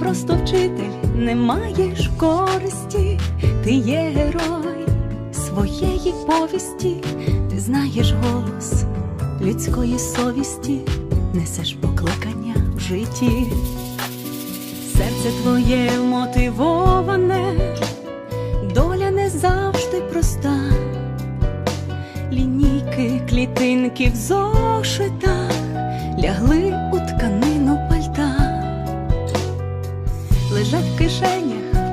Просто вчитель, не маєш користі, ти є герой своєї повісті, ти знаєш голос людської совісті, несеш покликання в житті. Серце твоє мотивоване, доля не завжди проста. Лінійки, клітинки в зошитах лягли у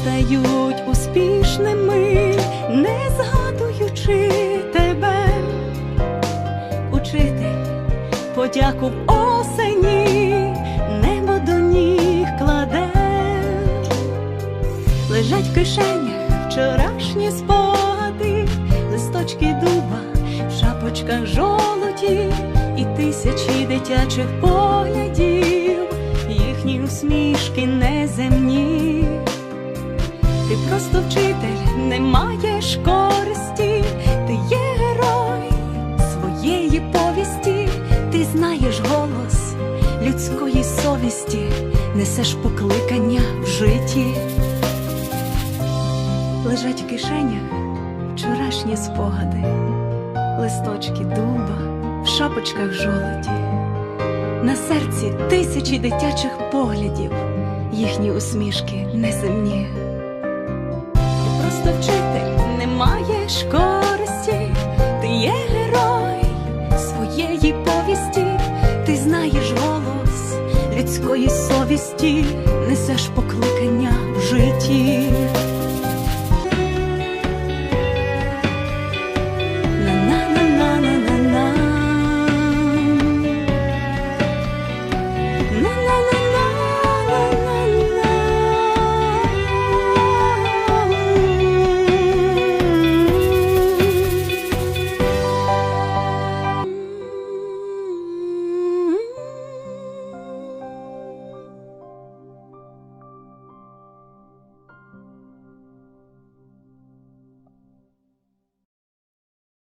Стають успішними, не згадуючи. Учитель подяку в осені, небо до ніг кладе лежать в кишенях вчорашні спогади, листочки дуба, в шапочках жолоді і тисячі дитячих поглядів, їхні усмішки неземні. Ти просто знаєш голос людської совісті, несеш покликання в житті лежать в кишенях вчорашні спогади, листочки дуба, в шапочках жолоді, на серці тисячі дитячих поглядів, їхні усмішки неземні. Ти просто вчитель, не маєш користі, ти є совісті, несеш покликання в житті.